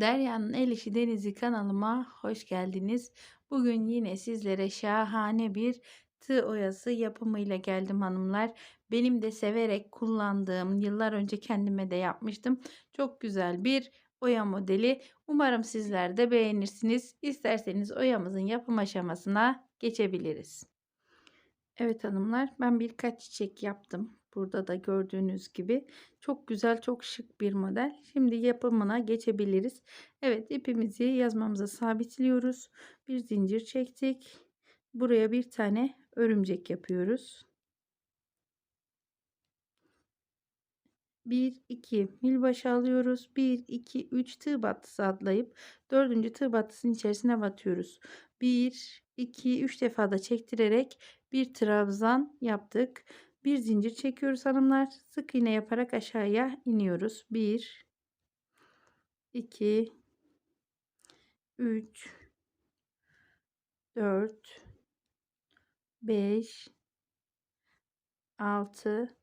Derya'nın El İşi Denizi kanalıma hoş geldiniz. Bugün yine sizlere şahane bir tığ oyası yapımıyla geldim hanımlar. Benim de severek kullandığım, yıllar önce kendime de yapmıştım. Çok güzel bir oya modeli. Umarım sizler de beğenirsiniz. İsterseniz oyamızın yapım aşamasına geçebiliriz. Evet hanımlar ben birkaç çiçek yaptım. Burada da gördüğünüz gibi çok güzel çok şık bir model. Şimdi yapımına geçebiliriz. Evet ipimizi yazmamıza sabitliyoruz. Bir zincir çektik. Buraya bir tane örümcek yapıyoruz. 1 2 mil başı alıyoruz. 1 2 3 tığ battısı atlayıp 4. tığ battısının içerisine batıyoruz. 1 2 3 defa da çektirerek bir trabzan yaptık. Bir zincir çekiyoruz hanımlar. Sık iğne yaparak aşağıya iniyoruz. 1 2 3 4 5 6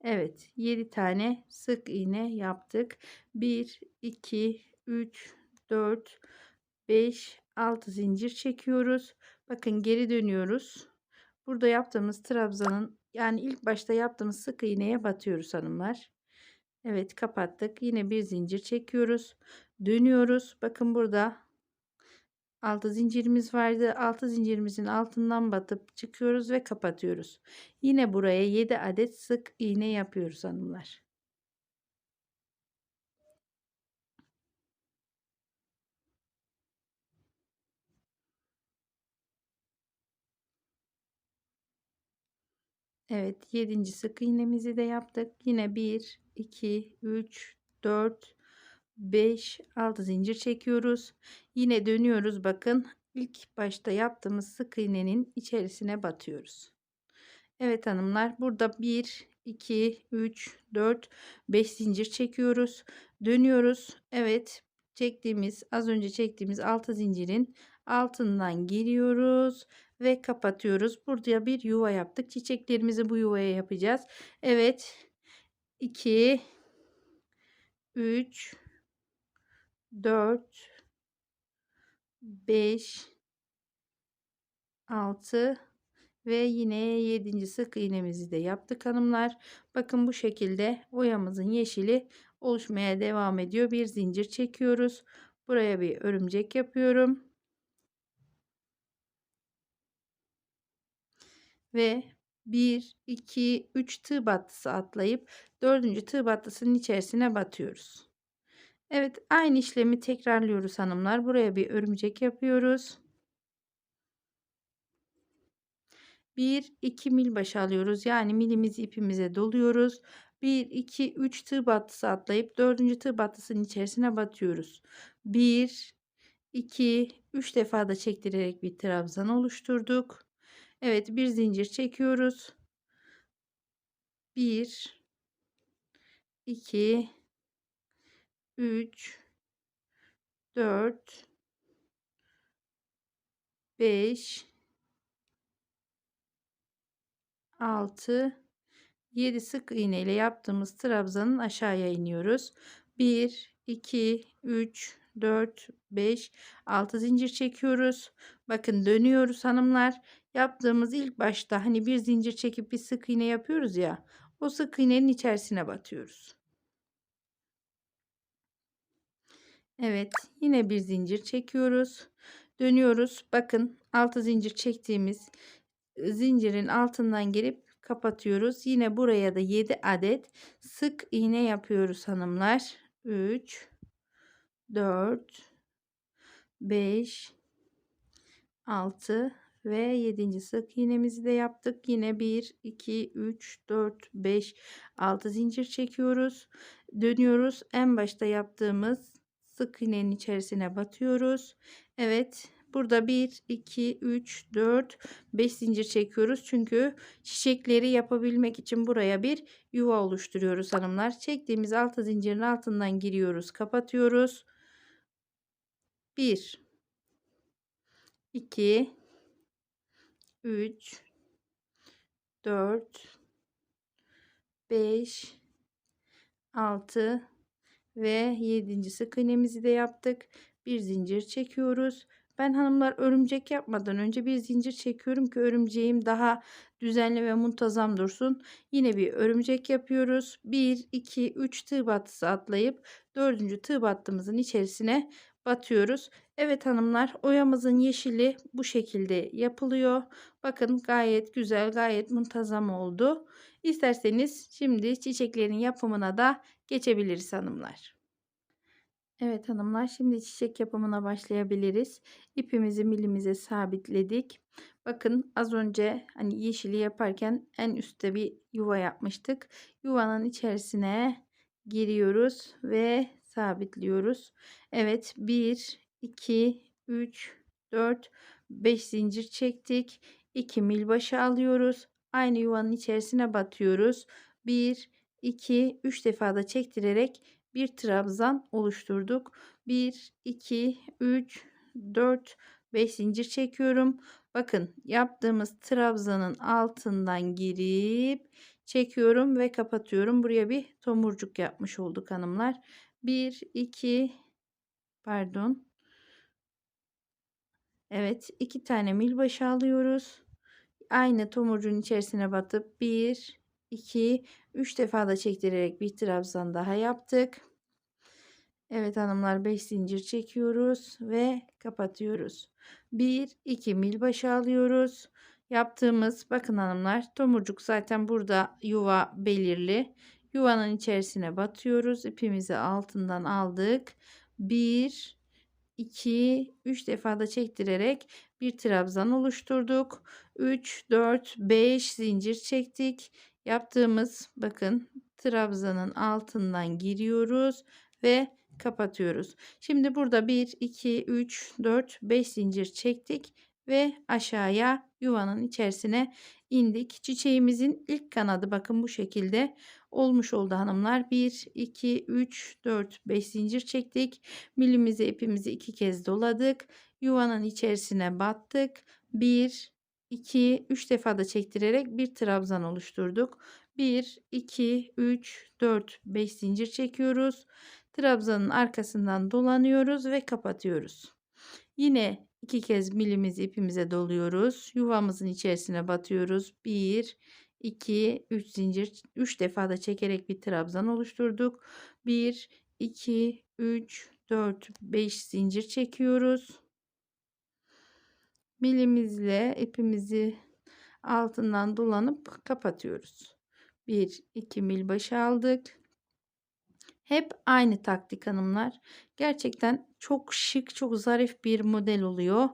Evet 7 tane sık iğne yaptık. 1 2 3 4 5 6 zincir çekiyoruz. Bakın geri dönüyoruz. Burada yaptığımız trabzanın yani ilk başta yaptığımız sık iğneye batıyoruz hanımlar. Evet kapattık. Yine bir zincir çekiyoruz. Dönüyoruz. Bakın burada 6 zincirimiz vardı. 6 zincirimizin altından batıp çıkıyoruz ve kapatıyoruz. Yine buraya 7 adet sık iğne yapıyoruz hanımlar. Evet 7. sık iğnemizi de yaptık. Yine 1 2 3 4 5 6 zincir çekiyoruz. Yine dönüyoruz bakın. ilk başta yaptığımız sık iğnenin içerisine batıyoruz. Evet hanımlar burada 1 2 3 4 5 zincir çekiyoruz. Dönüyoruz. Evet çektiğimiz az önce çektiğimiz 6 zincirin altından giriyoruz ve kapatıyoruz. Burada bir yuva yaptık. Çiçeklerimizi bu yuvaya yapacağız. Evet. 2 3 4 5 6 ve yine 7. sık iğnemizi de yaptık hanımlar. Bakın bu şekilde oyamızın yeşili oluşmaya devam ediyor. Bir zincir çekiyoruz. Buraya bir örümcek yapıyorum. Ve 1 2 3 tığ battısı atlayıp 4. tığ battısının içerisine batıyoruz. Evet aynı işlemi tekrarlıyoruz hanımlar. Buraya bir örümcek yapıyoruz. 1 2 mil başı alıyoruz. Yani milimizi ipimize doluyoruz. 1 2 3 tığ battısı atlayıp 4. tığ battısının içerisine batıyoruz. 1 2 3 defa da çektirerek bir trabzan oluşturduk. Evet bir zincir çekiyoruz. 1 2 3 4 5 6 7 sık iğne ile yaptığımız trabzanın aşağıya iniyoruz. 1 2 3 4 5 6 zincir çekiyoruz. Bakın dönüyoruz hanımlar. Yaptığımız ilk başta hani bir zincir çekip bir sık iğne yapıyoruz ya. O sık iğnenin içerisine batıyoruz. Evet, yine bir zincir çekiyoruz. Dönüyoruz. Bakın 6 zincir çektiğimiz zincirin altından girip kapatıyoruz. Yine buraya da 7 adet sık iğne yapıyoruz hanımlar. 3 4 5 6 ve 7. sık iğnemizi de yaptık. Yine 1 2 3 4 5 6 zincir çekiyoruz. Dönüyoruz. En başta yaptığımız sık iğnenin içerisine batıyoruz. Evet, burada 1 2 3 4 5 zincir çekiyoruz. Çünkü çiçekleri yapabilmek için buraya bir yuva oluşturuyoruz hanımlar. Çektiğimiz 6 zincirin altından giriyoruz, kapatıyoruz. 1 2 3 4 5 6 ve 7. sık iğnemizi de yaptık. Bir zincir çekiyoruz. Ben hanımlar örümcek yapmadan önce bir zincir çekiyorum ki örümceğim daha düzenli ve muntazam dursun. Yine bir örümcek yapıyoruz. 1, 2, 3 tığ battısı atlayıp 4. tığ battığımızın içerisine batıyoruz. Evet hanımlar oyamızın yeşili bu şekilde yapılıyor. Bakın gayet güzel gayet muntazam oldu. İsterseniz şimdi çiçeklerin yapımına da geçebiliriz hanımlar. Evet hanımlar şimdi çiçek yapımına başlayabiliriz. İpimizi milimize sabitledik. Bakın az önce hani yeşili yaparken en üstte bir yuva yapmıştık. Yuvanın içerisine giriyoruz ve sabitliyoruz. Evet 1, 2, 3, 4, 5 zincir çektik. 2 mil başı alıyoruz. Aynı yuvanın içerisine batıyoruz. 1, 2, 3 defa da çektirerek bir trabzan oluşturduk. 1, 2, 3, 4, 5 zincir çekiyorum. Bakın yaptığımız trabzanın altından girip çekiyorum ve kapatıyorum. Buraya bir tomurcuk yapmış olduk hanımlar. 1, 2, pardon. Evet iki tane mil başı alıyoruz. Aynı tomurcuğun içerisine batıp 1, 2, 3 defa da çektirerek bir trabzan daha yaptık. Evet hanımlar 5 zincir çekiyoruz ve kapatıyoruz. 1 2 mil başı alıyoruz. Yaptığımız bakın hanımlar tomurcuk zaten burada yuva belirli. Yuvanın içerisine batıyoruz. İpimizi altından aldık. 1 2 3 defa da çektirerek bir trabzan oluşturduk. 3 4 5 zincir çektik. Yaptığımız bakın trabzanın altından giriyoruz ve kapatıyoruz. Şimdi burada 1 2 3 4 5 zincir çektik ve aşağıya yuvanın içerisine indik. Çiçeğimizin ilk kanadı bakın bu şekilde olmuş oldu hanımlar. 1 2 3 4 5 zincir çektik. Milimizi ipimizi iki kez doladık. Yuvanın içerisine battık. 1 2 3 defa da çektirerek bir trabzan oluşturduk. 1 2 3 4 5 zincir çekiyoruz. Trabzanın arkasından dolanıyoruz ve kapatıyoruz. Yine iki kez milimizi ipimize doluyoruz. Yuvamızın içerisine batıyoruz. 1 2 3 zincir 3 defa da çekerek bir trabzan oluşturduk. 1 2 3 4 5 zincir çekiyoruz. Milimizle ipimizi altından dolanıp kapatıyoruz. 1 2 mil başı aldık. Hep aynı taktik hanımlar. Gerçekten çok şık, çok zarif bir model oluyor.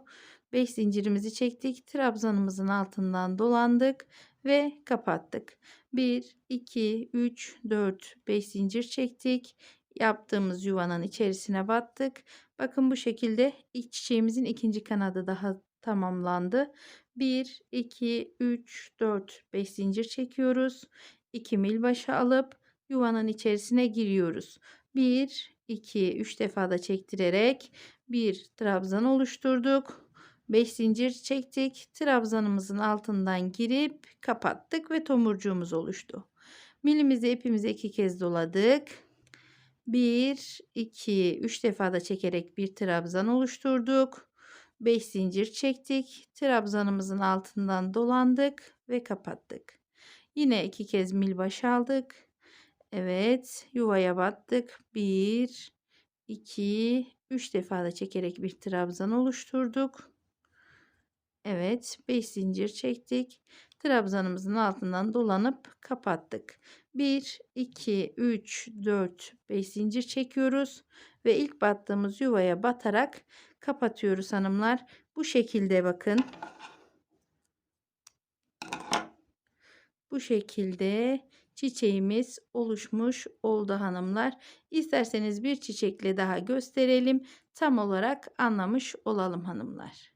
5 zincirimizi çektik. Trabzanımızın altından dolandık ve kapattık. 1, 2, 3, 4, 5 zincir çektik. Yaptığımız yuvanın içerisine battık. Bakın bu şekilde ilk çiçeğimizin ikinci kanadı daha tamamlandı. 1, 2, 3, 4, 5 zincir çekiyoruz. 2 mil başa alıp yuvanın içerisine giriyoruz. 1 2 3 defa da çektirerek bir trabzan oluşturduk. 5 zincir çektik. Trabzanımızın altından girip kapattık ve tomurcuğumuz oluştu. Milimizi ipimize iki kez doladık. 1 2 3 defa da çekerek bir trabzan oluşturduk. 5 zincir çektik. Trabzanımızın altından dolandık ve kapattık. Yine iki kez mil baş aldık. Evet, yuvaya battık. 1 2 3 defa da çekerek bir trabzan oluşturduk. Evet, 5 zincir çektik. Trabzanımızın altından dolanıp kapattık. 1 2 3 4 5 zincir çekiyoruz ve ilk battığımız yuvaya batarak kapatıyoruz hanımlar. Bu şekilde bakın. Bu şekilde çiçeğimiz oluşmuş oldu hanımlar. İsterseniz bir çiçekle daha gösterelim. Tam olarak anlamış olalım hanımlar.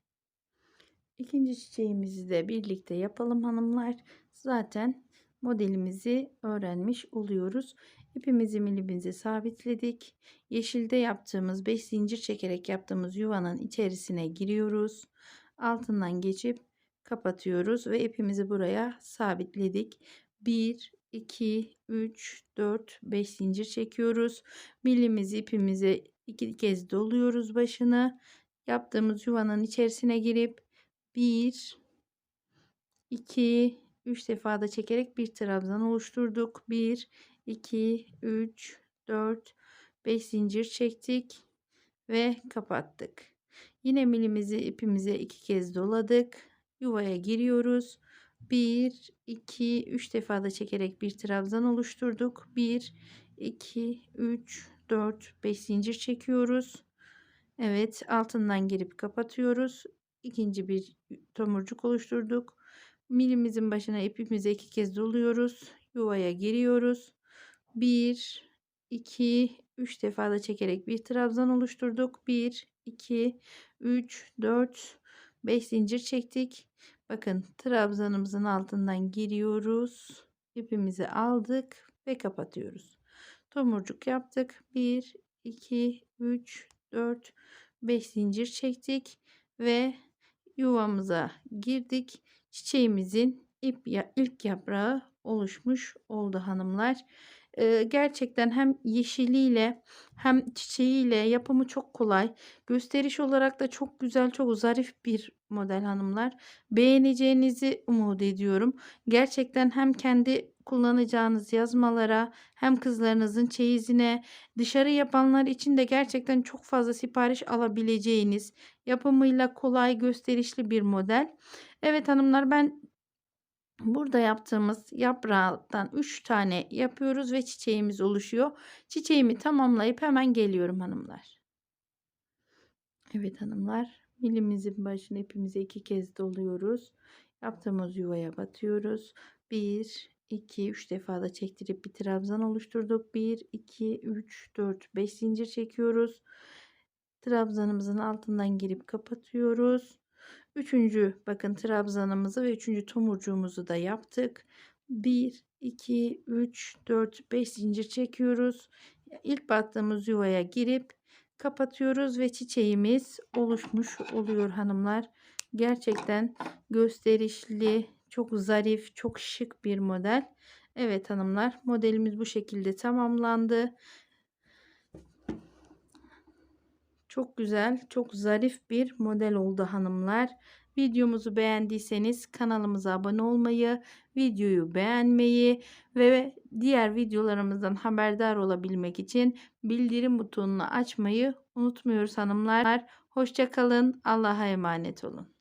İkinci çiçeğimizi de birlikte yapalım hanımlar. Zaten modelimizi öğrenmiş oluyoruz. İpimizi milimizi sabitledik. Yeşilde yaptığımız 5 zincir çekerek yaptığımız yuvanın içerisine giriyoruz. Altından geçip kapatıyoruz ve ipimizi buraya sabitledik. 1 2, 3, 4, 5 zincir çekiyoruz. Milimizi ipimize iki kez doluyoruz başını. Yaptığımız yuvanın içerisine girip 1, 2, 3 defa da çekerek bir trabzan oluşturduk. 1, 2, 3, 4, 5 zincir çektik ve kapattık. Yine milimizi ipimize iki kez doladık. Yuvaya giriyoruz. 1, 2, 3 defa da çekerek bir trabzan oluşturduk. 1, 2, 3, 4, 5 zincir çekiyoruz. Evet altından girip kapatıyoruz. İkinci bir tomurcuk oluşturduk. Milimizin başına ipimizi iki kez doluyoruz. Yuvaya giriyoruz. 1, 2, 3 defa da çekerek bir trabzan oluşturduk. 1, 2, 3, 4, 5 zincir çektik. Bakın trabzanımızın altından giriyoruz. İpimizi aldık ve kapatıyoruz. Tomurcuk yaptık. 1, 2, 3, 4, 5 zincir çektik ve yuvamıza girdik. Çiçeğimizin ip ilk yaprağı oluşmuş oldu hanımlar. Gerçekten hem yeşiliyle hem çiçeğiyle yapımı çok kolay. Gösteriş olarak da çok güzel, çok zarif bir model hanımlar. Beğeneceğinizi umut ediyorum. Gerçekten hem kendi kullanacağınız yazmalara hem kızlarınızın çeyizine dışarı yapanlar için de gerçekten çok fazla sipariş alabileceğiniz yapımıyla kolay gösterişli bir model. Evet hanımlar ben Burada yaptığımız yaprağından 3 tane yapıyoruz ve çiçeğimiz oluşuyor. Çiçeğimi tamamlayıp hemen geliyorum hanımlar. Evet hanımlar milimizin başına ipimizi iki kez doluyoruz. Yaptığımız yuvaya batıyoruz. 1, 2, 3 defa da çektirip bir trabzan oluşturduk. 1, 2, 3, 4, 5 zincir çekiyoruz. Trabzanımızın altından girip kapatıyoruz. Üçüncü bakın trabzanımızı ve üçüncü tomurcuğumuzu da yaptık. 1, 2, 3, 4, 5 zincir çekiyoruz. İlk battığımız yuvaya girip kapatıyoruz ve çiçeğimiz oluşmuş oluyor hanımlar. Gerçekten gösterişli, çok zarif, çok şık bir model. Evet hanımlar modelimiz bu şekilde tamamlandı. Çok güzel, çok zarif bir model oldu hanımlar. Videomuzu beğendiyseniz kanalımıza abone olmayı, videoyu beğenmeyi ve diğer videolarımızdan haberdar olabilmek için bildirim butonunu açmayı unutmuyoruz hanımlar. Hoşçakalın. Allah'a emanet olun.